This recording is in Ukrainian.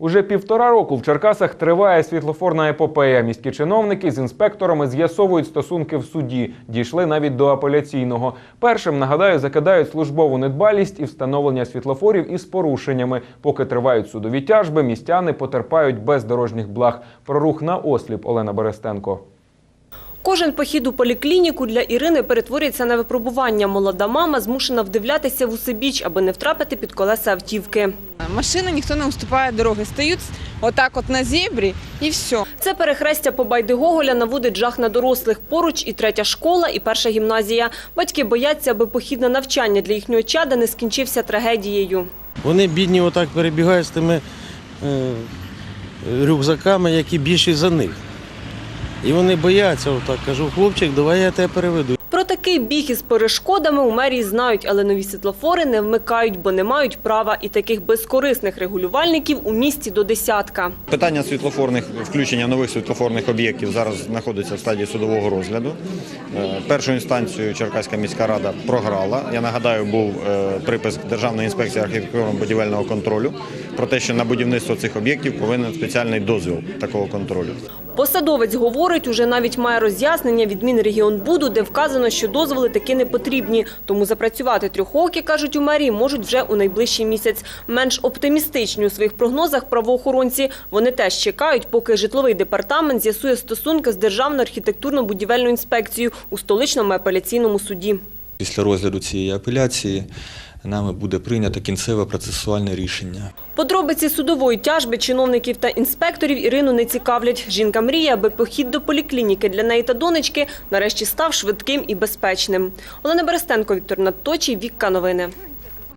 Уже півтора року в Черкасах триває світлофорна епопея. Міські чиновники з інспекторами з'ясовують стосунки в суді. Дійшли навіть до апеляційного. Першим нагадаю, закидають службову недбалість і встановлення світлофорів із порушеннями. Поки тривають судові тяжби, містяни потерпають без дорожніх благ. Про рух на осліп Олена Берестенко. Кожен похід у поліклініку для Ірини перетворюється на випробування. Молода мама змушена вдивлятися в усебіч, аби не втрапити під колеса автівки. Машины никто не уступает дороги. Стоят вот так вот на зебре и все. Це перехрестя по Байди Гоголя наводить жах на дорослих. Поруч і третя школа, і перша гімназія. Батьки бояться, аби похід на навчання для їхнього чада не скінчився трагедією. Вони бідні отак перебігають з тими е, рюкзаками, які більші за них. І вони бояться, отак кажу, хлопчик, давай я тебе переведу. Про такий біг із перешкодами у мерії знають, але нові світлофори не вмикають, бо не мають права. І таких безкорисних регулювальників у місті до десятка. Питання світлофорних включення нових світлофорних об'єктів зараз знаходиться в стадії судового розгляду. Е, Першу інстанцію Черкаська міська рада програла. Я нагадаю, був е, припис Державної інспекції архітектурно-будівельного контролю про те, що на будівництво цих об'єктів повинен спеціальний дозвіл такого контролю. Посадовець говорить, уже навіть має роз'яснення від Мінрегіонбуду, де вказано, що дозволи таки не потрібні. Тому запрацювати трьохокі, кажуть у мерії, можуть вже у найближчий місяць. Менш оптимістичні у своїх прогнозах правоохоронці. Вони теж чекають, поки житловий департамент з'ясує стосунки з Державною архітектурно-будівельною інспекцією у столичному апеляційному суді. Після розгляду цієї апеляції нами буде прийнято кінцеве процесуальне рішення. Подробиці судової тяжби чиновників та інспекторів Ірину не цікавлять. Жінка мріє, аби похід до поліклініки для неї та донечки нарешті став швидким і безпечним. Олена Берестенко, Віктор Надточий, Вікка Новини.